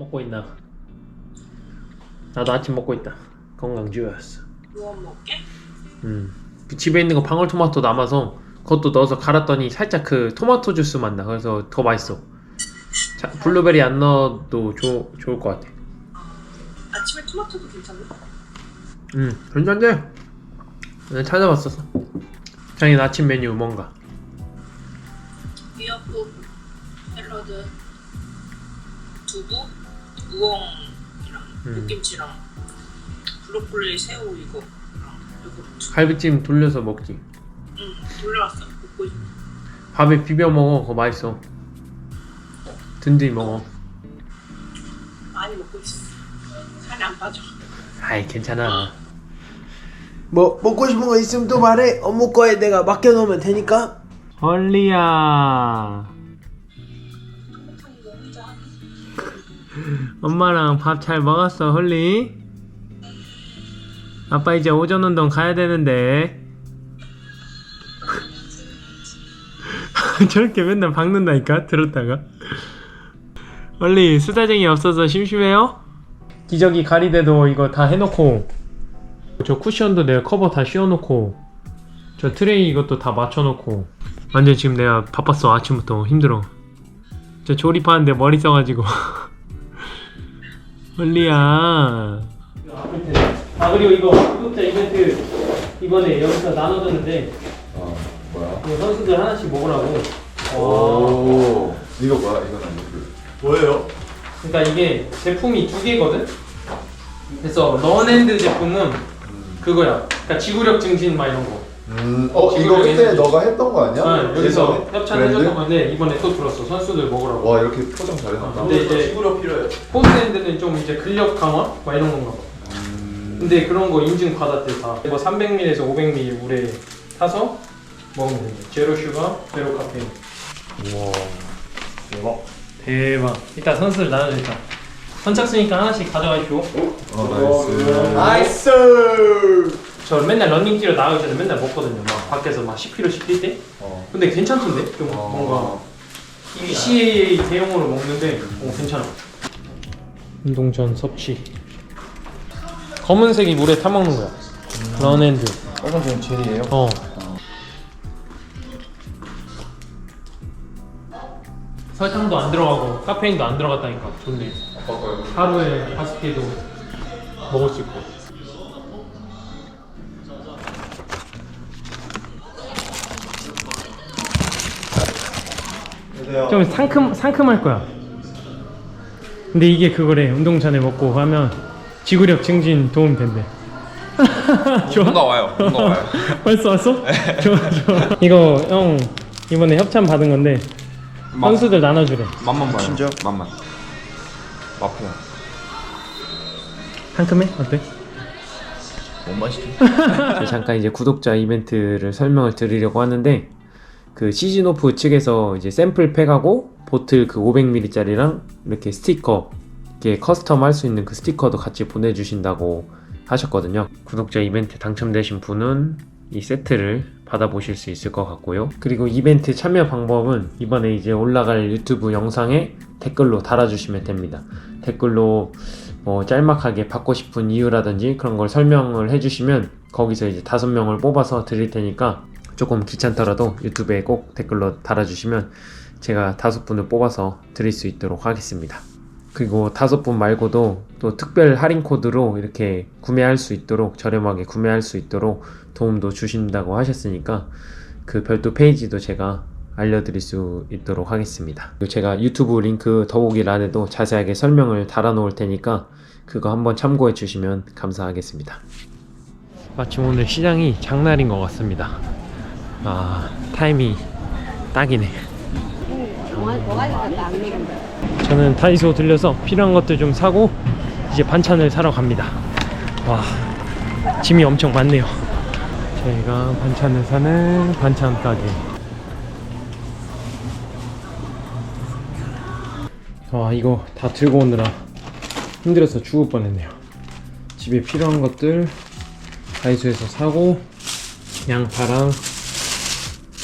먹고 있나? 나도 아침 먹고 있다. 건강주였어. 뭐 먹게? 음. 그 집에 있는 거 방울토마토 남아서 그것도 넣어서 갈았더니 살짝 그 토마토 주스 맛 나. 그래서 더 맛있어. 자, 블루베리 안 넣어도 좋, 좋을 것 같아. 아침에 토마토도 괜찮나? 음. 내가 찾아봤었어. 자기는 아침 메뉴 뭔가? 우엉이랑 음. 볶김치랑 브로콜리, 새우 요거트. 갈비찜 돌려서 먹지. 응, 돌려왔어. 먹고 있어. 밥에 비벼 먹어. 그거 맛있어. 든든히 먹어. 많이 먹고 있어. 살이 안 빠져. 아이 괜찮아. 뭐 먹고 싶은 거 있으면 또 말해. 어묵 거에 내가 맡겨놓으면 되니까. 헐리야. 엄마랑 밥 잘 먹었어, 헐리? 아빠 이제 오전 운동 가야 되는데. 저렇게 맨날 박는다니까 들었다가. 헐리 수다쟁이 없어서 심심해요? 기저귀 가리대도 이거 다 해놓고 저 쿠션도 내가 커버 다 씌워놓고 저 트레이 이것도 다 맞춰놓고 완전 지금 내가 바빴어 아침부터 힘들어 저 조립하는데 머리 써가지고 헐리야. 아 그리고 이거 구독자 이벤트 이번에 여기서 나눠줬는데 어 뭐야? 이거 선수들 하나씩 먹으라고. 오 이거 뭐야? 이건 아니고 그 뭐예요? 그러니까 이게 제품이 두 개거든? 그래서 런앤드 제품은 그거야. 그러니까 지구력 증진 막 이런 거 음, 어 이거 그때 너가 했던 거 아니야? 아, 여기서 예전에? 협찬 해줬던 브랜드? 건데 이번에 또 들었어 선수들 먹으라고 와 이렇게 포장 잘해놨다. 근데 이제 지구력 필요해. 포스핸드는 좀 이제 근력 강화 막 이런 건가 봐 음, 근데 그런 거 인증 받았대 다. 뭐 300ml에서 500ml 물에 타서 먹으면 된대. 제로 슈가, 제로 카페인. 우와, 대박. 대박. 이따 선수를 나눠줄까? 선착순이니까 하나씩 가져가십시오. 어 나이스. 나이스. 저 맨날 런닝 뛰러 나가기 전에 맨날 먹거든요. 막 밖에서 막 10kg씩 뛸 때. 어. 근데 괜찮던데? 좀 어. 뭔가 ECAA 대용으로 먹는데 어, 괜찮아. 운동 전 섭취. 검은색이 물에 타먹는 거야. 런앤드. 이건 지금 젤이에요? 어. 설탕도 안 들어가고 카페인도 안 들어갔다니까 좋네. 아빠 거요. 하루에 다섯 개도 먹을 수 있고. 좀 상큼 상큼할 거야. 근데 이게 그거래. 운동 전에 먹고 하면 지구력 증진 도움 된대. 좋아. 뭔가 와요. 뭔가 와요. 벌써 왔어? 좋아 좋아. 이거 형 이번에 협찬 받은 건데 맛, 선수들 나눠주래. 맛만 봐요. 진짜? 맛만. 맛이야. 상큼해? 어때? 뭔 맛이지? 잠깐 이제 구독자 이벤트를 설명을 드리려고 하는데 그 시즌오프 측에서 이제 샘플 팩하고 보틀 그 500ml짜리랑 이렇게 스티커 이렇게 커스텀 할 수 있는 그 스티커도 같이 보내주신다고 하셨거든요. 구독자 이벤트 당첨되신 분은 이 세트를 받아보실 수 있을 것 같고요. 그리고 이벤트 참여 방법은 이번에 이제 올라갈 유튜브 영상에 댓글로 달아주시면 됩니다. 댓글로 뭐 짤막하게 받고 싶은 이유라든지 그런 걸 설명을 해주시면 거기서 이제 다섯 명을 뽑아서 드릴 테니까 조금 귀찮더라도 유튜브에 꼭 댓글로 달아주시면 제가 다섯 분을 뽑아서 드릴 수 있도록 하겠습니다. 그리고 다섯 분 말고도 또 특별 할인 코드로 이렇게 구매할 수 있도록 저렴하게 구매할 수 있도록 도움도 주신다고 하셨으니까 그 별도 페이지도 제가 알려드릴 수 있도록 하겠습니다. 제가 유튜브 링크 더보기란에도 자세하게 설명을 달아 놓을 테니까 그거 한번 참고해 주시면 감사하겠습니다. 마침 오늘 시장이 장날인 것 같습니다. 아 타임이 딱이네. 저는 다이소 들려서 필요한 것들 좀 사고 이제 반찬을 사러 갑니다. 와 짐이 엄청 많네요. 저희가 반찬을 사는 반찬 가게. 와 이거 다 들고 오느라 힘들어서 죽을 뻔했네요. 집에 필요한 것들 다이소에서 사고 양파랑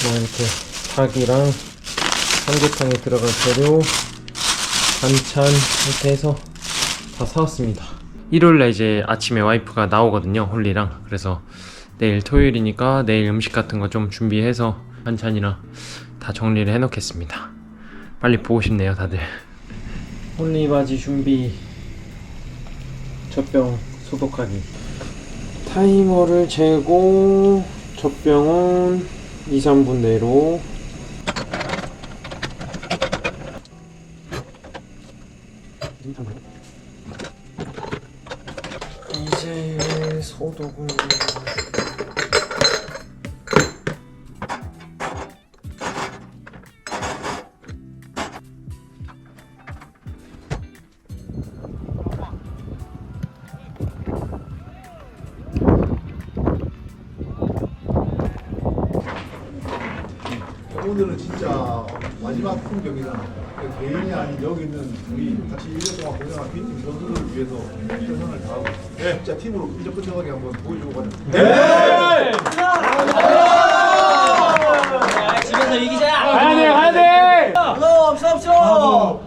뭐 이렇게 닭이랑 삼계탕에 들어갈 재료 반찬 이렇게 해서 다 사왔습니다. 일요일날 이제 아침에 와이프가 나오거든요, 홀리랑. 그래서 내일 토요일이니까 내일 음식 같은 거 좀 준비해서 반찬이랑 다 정리를 해놓겠습니다. 빨리 보고 싶네요, 다들. 홀리 바지 준비. 젖병 소독하기. 타이머를 재고 젖병은 2, 3분 내로 이제 소독을 오늘은 진짜 마지막 풍경이다. 그 개인이 아닌 여기 있는 우리 같이 1년 동안 고생한 빈팀 선수들을 위해서 최선을 다하고 진짜 팀으로 이적 끝정하게 한번 보여주고 가자. 가보자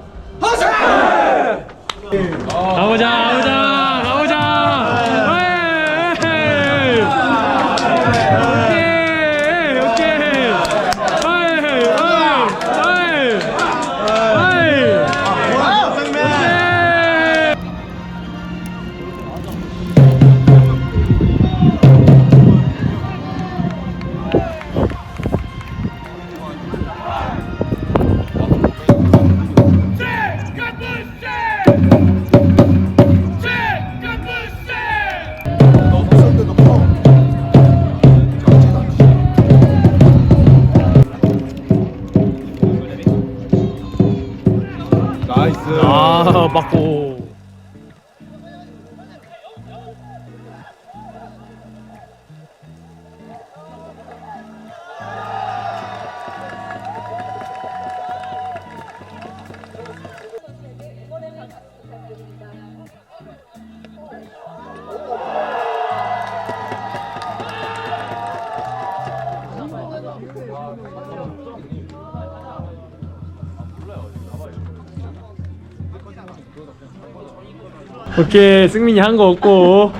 오케이 승민이 한 거 없고.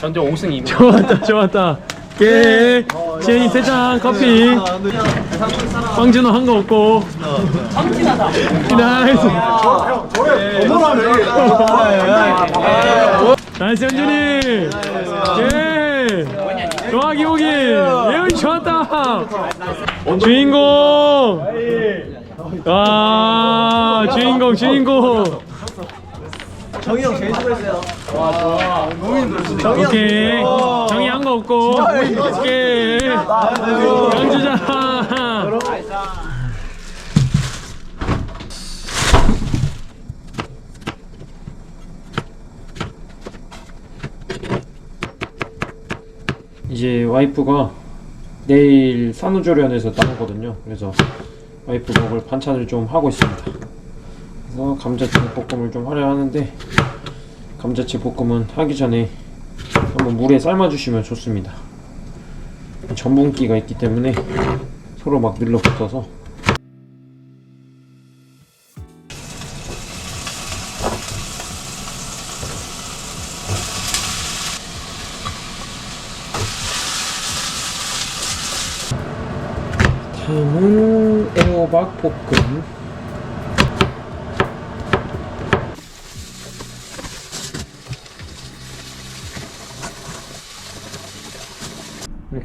전체 5승 2무 좋았다 좋았다. 오케이 지현이 세잔 커피. 황준호 한 거 없고. 나이스. 나이스 현준이. 예 좋아 기호기. 예은이 좋았다. 주인공. 와 주인공 주인공 정이 형 제일 수고했어요. 오케이. 정이 한 거 없고. 오케이. 양주자. 이제 와이프가 내일 산후조리원에서 나오거든요. 그래서 와이프 먹을 반찬을 좀 하고 있습니다 그래서 감자채 볶음을 좀 하려 하는데 감자채 볶음은 하기 전에 한번 물에 삶아주시면 좋습니다. 전분기가 있기 때문에 서로 막 늘러붙어서 다음은 애호박 볶음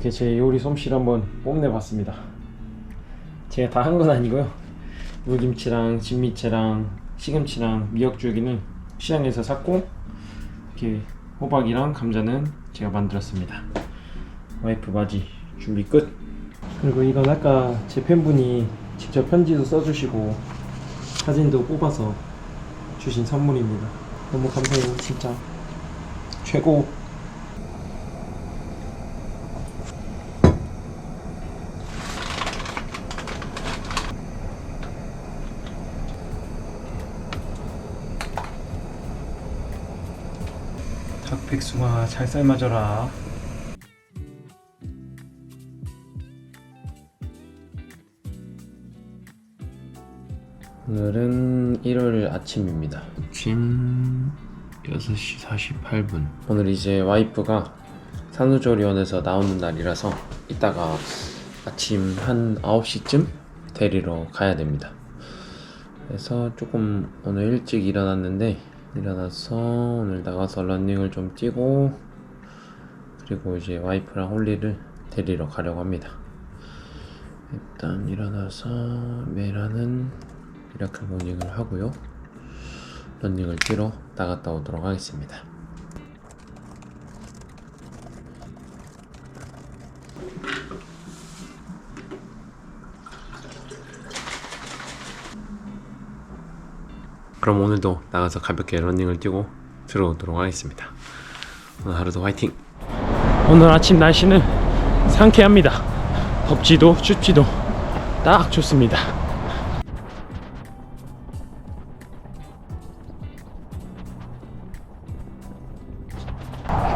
이렇게 제 요리 솜씨를 한번 뽐내봤습니다. 제가 다 한 건 아니고요. 물김치랑 진미채랑 시금치랑 미역줄기는 시장에서 샀고 이렇게 호박이랑 감자는 제가 만들었습니다. 와이프 바지 준비 끝. 그리고 이건 아까 제 팬분이 직접 편지도 써주시고 사진도 뽑아서 주신 선물입니다. 너무 감사해요, 진짜 최고. 백숙아 잘 삶아져라 오늘은 일요일 아침입니다. 아침 6시 48분. 오늘 이제 와이프가 산후조리원에서 나오는 날이라서 이따가 아침 한 9시쯤 데리러 가야 됩니다. 그래서 조금 오늘 일찍 일어났는데 일어나서 오늘 나가서 러닝을 좀 뛰고 그리고 이제 와이프랑 홀리를 데리러 가려고 합니다. 일단 일어나서 하는 미라클 모닝을 하고요. 러닝을 뛰러 나갔다 오도록 하겠습니다. 그럼 오늘도 나가서 가볍게 러닝을 뛰고 들어오도록 하겠습니다. 오늘 하루도 화이팅! 오늘 아침 날씨는 상쾌합니다. 덥지도 춥지도 딱 좋습니다.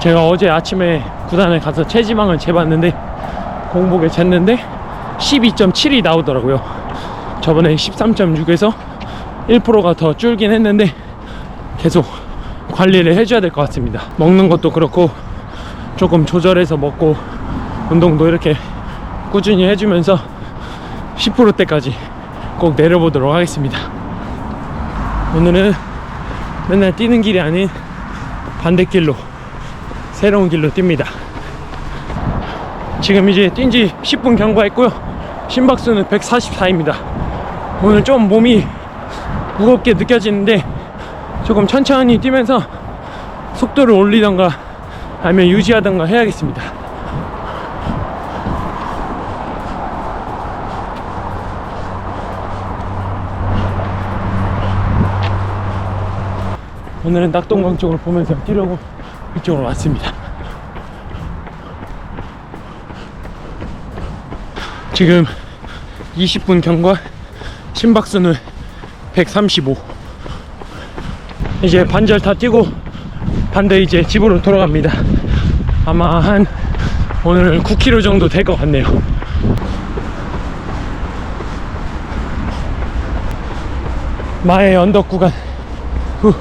제가 어제 아침에 구단에 가서 체지방을 재봤는데 공복에 쟀는데 12.7이 나오더라고요. 저번에 13.6에서 1%가 더 줄긴 했는데 계속 관리를 해줘야 될 것 같습니다. 먹는 것도 그렇고 조금 조절해서 먹고 운동도 이렇게 꾸준히 해주면서 10%대까지 꼭 내려보도록 하겠습니다. 오늘은 맨날 뛰는 길이 아닌 반대길로 새로운 길로 뜁니다. 지금 이제 뛴 지 10분 경과했고요. 심박수는 144입니다. 오늘 좀 몸이 무겁게 느껴지는데 조금 천천히 뛰면서 속도를 올리던가 아니면 유지하던가 해야겠습니다. 오늘은 낙동강 쪽을 보면서 뛰려고 이쪽으로 왔습니다. 지금 20분 경과 심박수는 135 이제 반절 다 뛰고 반대 이제 집으로 돌아갑니다. 아마 한 오늘 9km 정도 될 것 같네요. 마의 언덕 구간. 후.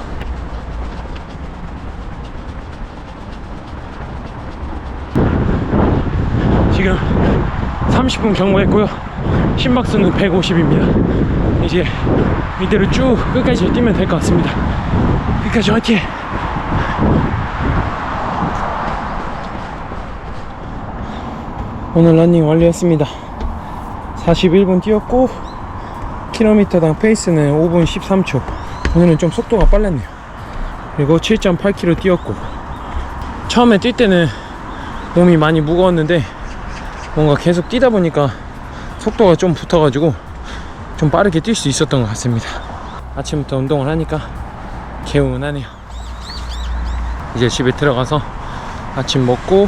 지금 30분 경과했고요. 심박수는 150입니다. 이제 이대로 쭉 끝까지 뛰면 될 것 같습니다. 끝까지 화이팅! 오늘 러닝 완료했습니다. 41분 뛰었고 킬로미터당 페이스는 5분 13초. 오늘은 좀 속도가 빨랐네요. 그리고 7.8km 뛰었고 처음에 뛸 때는 몸이 많이 무거웠는데 뭔가 계속 뛰다 보니까 속도가 좀 붙어가지고 좀 빠르게 뛸 수 있었던 것 같습니다. 아침부터 운동을 하니까 개운하네요. 이제 집에 들어가서 아침 먹고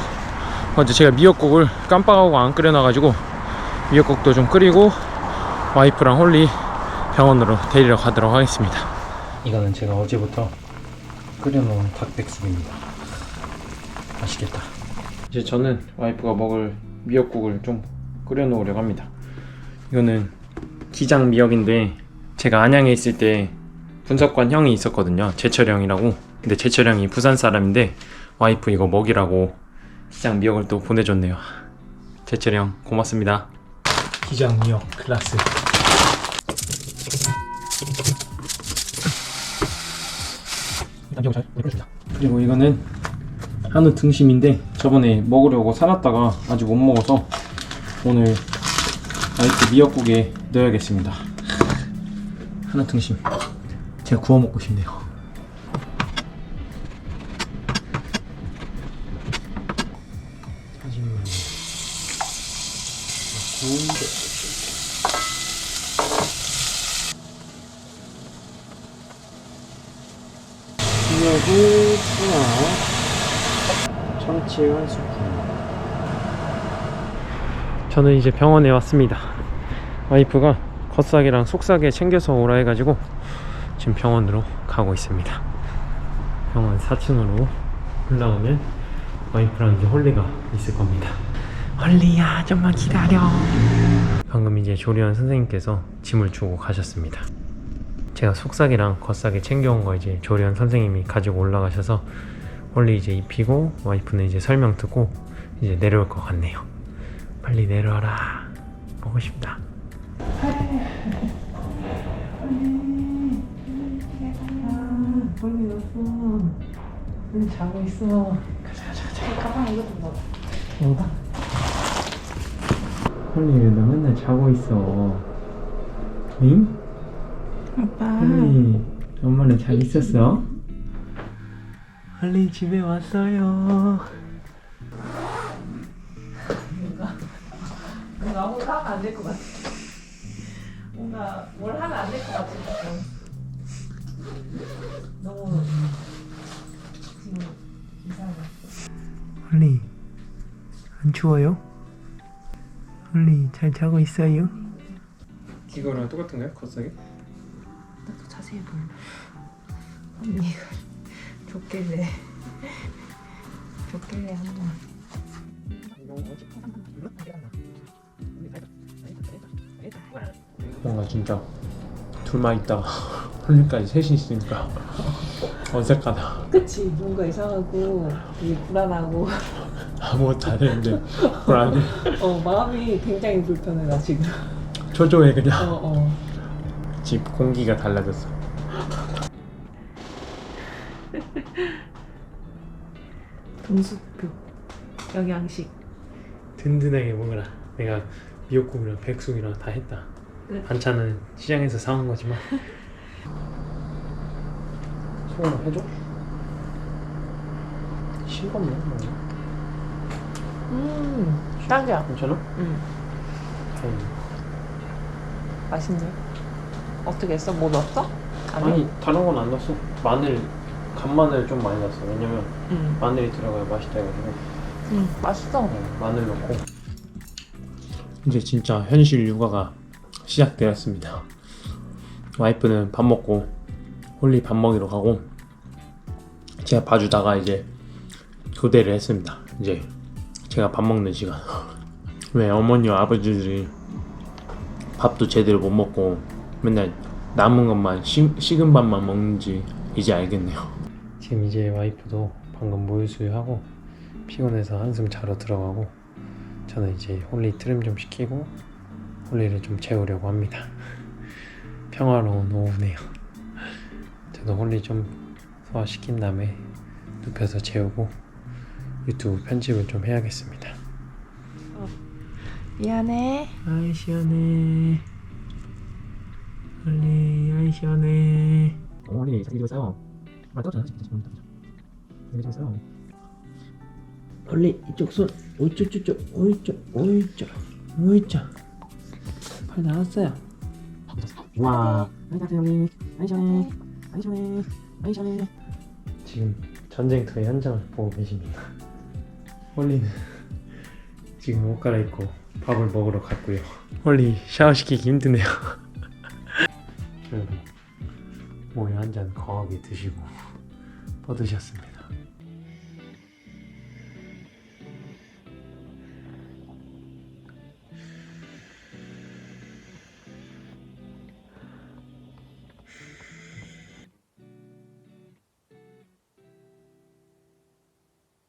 어제 제가 미역국을 깜빡하고 안 끓여놔가지고 미역국도 좀 끓이고 와이프랑 홀리 병원으로 데리러 가도록 하겠습니다. 이거는 제가 어제부터 끓여놓은 닭백숙입니다. 맛있겠다. 이제 저는 와이프가 먹을 미역국을 좀 끓여 놓으려고 합니다. 이거는 기장 미역인데 제가 안양에 있을 때 분석관 형이 있었거든요. 제철 형이라고. 근데 제철 형이 부산 사람인데 와이프 이거 먹이라고 기장 미역을 또 보내줬네요. 제철 형 고맙습니다. 기장 미역 클라스. 일단 미역 잘. 그리고 이거는 한우 등심인데 저번에 먹으려고 사놨다가 아직 못 먹어서 오늘 아이스 미역국에 넣어야겠습니다. 한우 등심 제가 구워 먹고 싶네요. 사진만 미역을 하나 참치 한 스푼. 저는 이제 병원에 왔습니다. 와이프가 겉삭이랑 속삭이 챙겨서 오라 해가지고 지금 병원으로 가고 있습니다. 병원 4층으로 올라오면 와이프랑 이제 홀리가 있을 겁니다. 홀리야, 좀만 기다려. 방금 이제 조리원 선생님께서 짐을 주고 가셨습니다. 제가 속삭이랑 겉삭이 챙겨온 거 이제 조리원 선생님이 가지고 올라가셔서 홀리 이제 입히고 와이프는 이제 설명 듣고 이제 내려올 것 같네요. 빨리 내려와라. 보고 싶다. 홀리 왔어. 홀리 자고 있어. 가자 가자 가자. 가방 이거 좀 넣어. 뭐가? 홀리 왜너 맨날 자고 있어? 응? 아빠. 홀리 엄마는 잘 있었어? 홀리 집에 왔어요. 안 될 것 같아. 뭔가 뭘 하면 안 될 것 같아. 너무 지금 이상해. 홀리 안 추워요? 홀리 잘 자고 있어요? 이거랑 똑같은가요? 겉삭이? 나도 자세히 몰라. 언니가 줬길래 줬길래 한번. 뭔가 진짜 둘만 있다가 홀리까지 셋이 있으니까 어색하다. 그치. 뭔가 이상하고 되게 불안하고. 아무것도 안 했는데 불안해. 어 마음이 굉장히 불편해 나 지금. 초조해 그냥. 어 어. 집 공기가 달라졌어. 동수표. 영양식. 든든하게 먹어라. 내가 미역국이랑 백숙이랑 다 했다 그래. 반찬은 시장에서 사온 거지만 소금 해줘? 싱겁네 뭐. 음 딱이야. 괜찮아? 음 다행이다. 맛있네. 어떻게 했어? 뭐 넣었어? 안에? 아니 다른 건 안 넣었어 마늘 간마늘 좀 많이 넣었어 왜냐면 음. 마늘이 들어가야 맛있다 해가지고 음 맛있어. 어, 마늘 넣고 이제 진짜 현실 육아가 시작되었습니다. 와이프는 밥 먹고 홀리 밥 먹이러 가고 제가 봐주다가 이제 교대를 했습니다. 이제 제가 밥 먹는 시간. 왜 어머니와 아버지들이 밥도 제대로 못 먹고 맨날 남은 것만 식, 식은 밥만 먹는지 이제 알겠네요. 지금 이제 와이프도 방금 모유 수유하고 피곤해서 한숨 자러 들어가고 저는 이제 홀리 트림 좀 시키고 홀리를 좀 재우려고 합니다. 평화로운 오후네요. 저도 홀리 좀 소화시킨 다음에 눕혀서 재우고 유튜브 편집을 좀 해야겠습니다. 미안해. 아이 시원해. 홀리 아이 시원해. 홀리 자기 집에서요. 말 떠잖아 진짜 지금. 자기 집에서요. 원래 이쪽 손 오이쪽 쪽쪽 오이쪽 오이쪽 오이쪽 팔 나왔어요. 와. 지금 전쟁터의 현장을 보고 계십니다. 홀리는 지금 옷 갈아입고 밥을 먹으러 갔고요. 홀리 샤워시키기 힘드네요. 그래도 모유 한잔 거하게 드시고 뻗으셨습니다.